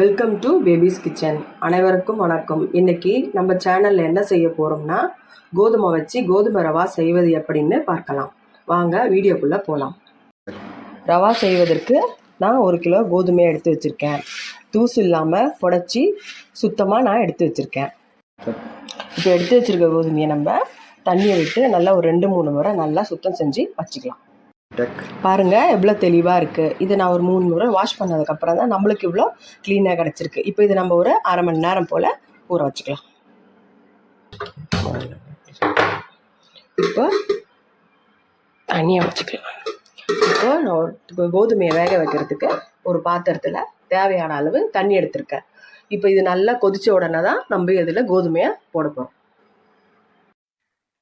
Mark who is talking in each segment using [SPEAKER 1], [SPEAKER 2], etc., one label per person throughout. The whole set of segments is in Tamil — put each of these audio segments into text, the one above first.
[SPEAKER 1] வெல்கம் டு பேபிஸ் கிச்சன் அனைவருக்கும் வணக்கம். இன்னைக்கு நம்ம சேனலில் என்ன செய்ய போகிறோம்னா கோதுமை வச்சு கோதுமை ரவா செய்வது எப்படின்னு பார்க்கலாம். வாங்க வீடியோக்குள்ளே போகலாம் ரவா செய்வதற்கு நான் ஒரு கிலோ கோதுமையை எடுத்து வச்சுருக்கேன். தூசு இல்லாமல் புடச்சி சுத்தமாக நான் எடுத்து வச்சுருக்கேன். இப்போ எடுத்து வச்சுருக்க கோதுமையை நம்ம தண்ணியை விட்டு நல்லா ஒரு ரெண்டு மூணு முறை நல்லா சுத்தம் செஞ்சு வச்சுக்கலாம். பாருங்க எவ்வளோ தெளிவாக இருக்குது இது நான் ஒரு மூணு முறை வாஷ் பண்ணதுக்கப்புறம் தான் நம்மளுக்கு இவ்வளோ க்ளீனாக கிடச்சிருக்கு. இப்போ இது நம்ம ஒரு அரை மணி நேரம் போல் ஊற வச்சுக்கலாம். இப்போ தனியாக வச்சுக்கலாம். இப்போ நான் இப்போ கோதுமையை வேக வைக்கிறதுக்கு ஒரு பாத்திரத்தில் தேவையான அளவு தண்ணி எடுத்திருக்கேன். இப்போ இது நல்லா கொதிச்ச உடனே தான் நம்ம இதில் கோதுமையை போட போகிறோம்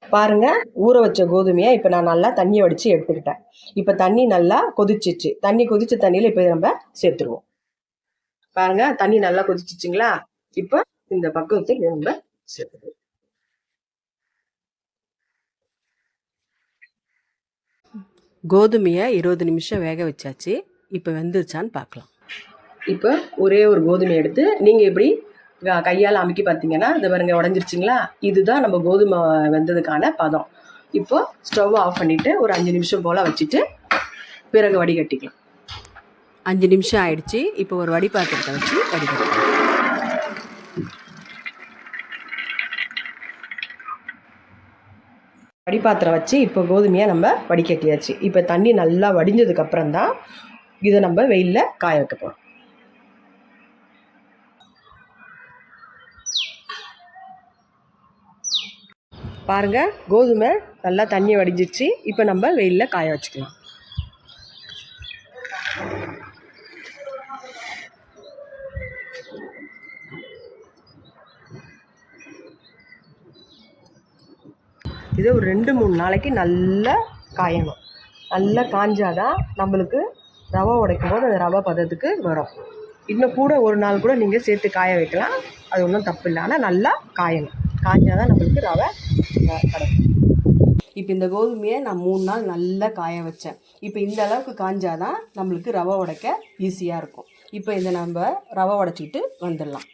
[SPEAKER 1] பாருங்க ஊற வச்ச கோதுமையை இப்போ நான் நல்லா தண்ணியை வடித்து எடுத்துக்கிட்டேன். இப்போ தண்ணி நல்லா கொதிச்சிச்சு. தண்ணி கொதிச்ச தண்ணியில் இப்போ நம்ம சேர்த்துருவோம். பாருங்க தண்ணி நல்லா கொதிச்சிச்சுங்களா? இப்போ இந்த பக்குவத்தில் நம்ம சேர்த்துருவோம் கோதுமையை இருபது நிமிஷம் வேக வச்சாச்சு. இப்போ வெந்துருச்சான்னு பார்க்கலாம் இப்போ ஒரே ஒரு கோதுமை எடுத்து நீங்கள் எப்படி கையால் அமுக்கி பார்த்தீங்கன்னா இது பாருங்க உடஞ்சிருச்சுங்களா? இதுதான் நம்ம கோதுமை வெந்ததுக்கான பதம். இப்போ ஸ்டவ் ஆஃப் பண்ணிவிட்டு ஒரு அஞ்சு நிமிஷம் போல் வச்சுட்டு பிறகு வடிகட்டிக்கலாம் அஞ்சு நிமிஷம் ஆயிடுச்சு. இப்போ ஒரு வடிபாத்திரத்தை வச்சு வடிகட்டிக்கலாம் வடிபாத்திரம் வச்சு இப்போ கோதுமையை நம்ம வடிகட்டியாச்சு. இப்போ தண்ணி நல்லா வடிஞ்சதுக்கு அப்புறம் தான் இதை நம்ம வெயிலில் காய வைக்க போகிறோம் பாருங்கள் கோதுமை நல்லா தண்ணி வடிஞ்சிச்சு இப்போ நம்ம வெயிலில் காய வச்சுக்கலாம். இது ஒரு ரெண்டு மூணு நாளைக்கு நல்லா காயணும். நல்லா காஞ்சாதான் நம்மளுக்கு ரவை உடைக்கும் போது அந்த ரவை பதத்துக்கு வரும். இன்னும் கூட ஒரு நாள் கூட நீங்கள் சேர்த்து காய வைக்கலாம். அது ஒன்றும் தப்பு இல்லை. ஆனால் நல்லா காயணும். காஞ்சாதான் நம்மளுக்கு ரவை கிடைக்கும் இப்போ இந்த கோதுமையை நான் மூணு நாள் நல்லா காய வச்சேன். இப்போ இந்த அளவுக்கு காஞ்சாதான் நம்மளுக்கு ரவை உடைக்க ஈஸியாக இருக்கும். இப்போ இதை நம்ம ரவை உடச்சிக்கிட்டு வந்துடலாம்.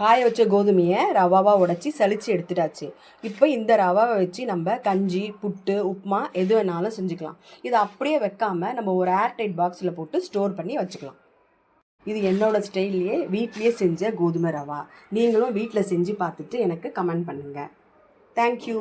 [SPEAKER 1] காய வச்ச கோதுமையை ரவாவாக உடச்சி சளிச்சு எடுத்துட்டாச்சு. இப்போ இந்த ரவாவை வச்சு நம்ம கஞ்சி புட்டு உப்புமா எது வேணாலும் செஞ்சுக்கலாம். இதை அப்படியே வைக்காமல் நம்ம ஒரு ஏர்டைட் பாக்ஸில் போட்டு ஸ்டோர் பண்ணி வச்சுக்கலாம். இது என்னோட ஸ்டைல்லையே வீட்லேயே செஞ்ச கோதுமை ரவா. நீங்களும் வீட்டில் செஞ்சு பார்த்துட்டு எனக்கு கமெண்ட் பண்ணுங்கள் தேங்க்யூ